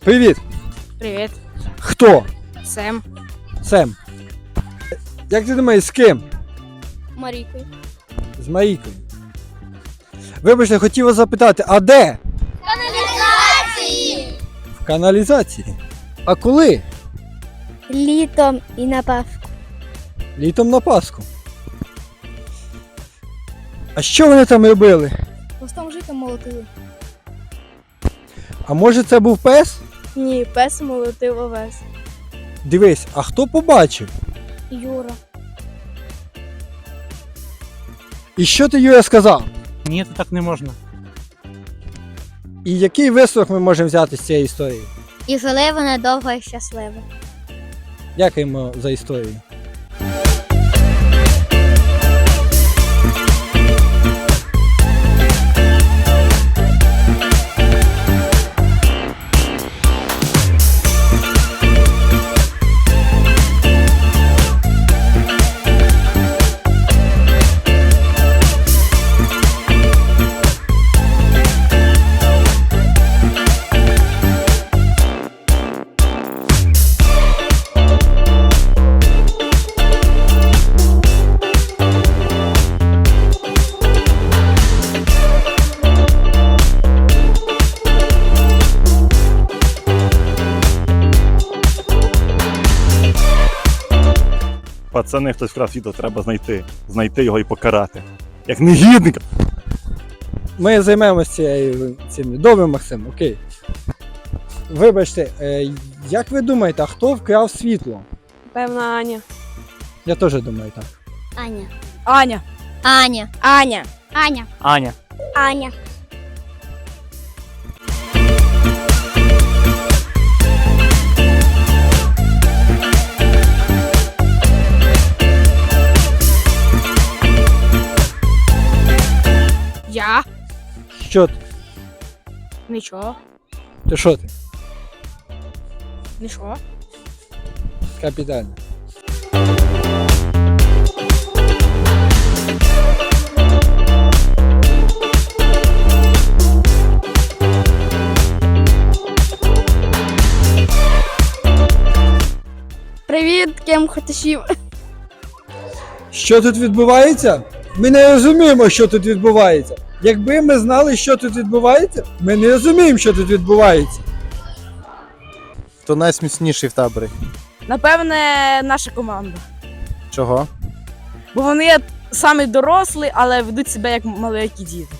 Привіт! Привіт, Хто? Сем. Сем. Як ти думаєш, з ким? Марійкою. З Марійкою. Вибачте, хотів вас запитати, а де? Каналізації! В каналізації. А коли? Літом і на Пасху. Літом на Пасху. А що вони там робили? Постом жити молотили. А може це був пес? Ні, пес молотив овес. Дивись, а хто побачив? Юра. І що ти Юра сказав? Ні, то так не можна. І який висновок ми можемо взяти з цієї історії? І жили вони довго і щасливо. Дякуємо за історію. Пацани, хтось вкрав світло, треба знайти. Знайти його і покарати. Як негідника. Ми займемося цією цим. Добре, Максим, окей. Вибачте, е, як ви думаєте, а хто вкрав світло? Певна Аня. Я теж думаю так. Аня. Аня. Аня. Аня. Аня. Аня. Аня. Що ти? Нічого. Ти що ти? Нічого. Капітально. Привіт, кем хотішів. Що тут відбувається? Ми не розуміємо, що тут відбувається. Якби ми знали, що тут відбувається, ми не розуміємо, що тут відбувається. Хто найсміцніший в таборі? Напевне, наша команда. Чого? Бо вони самі дорослі, але ведуть себе як маленькі діти.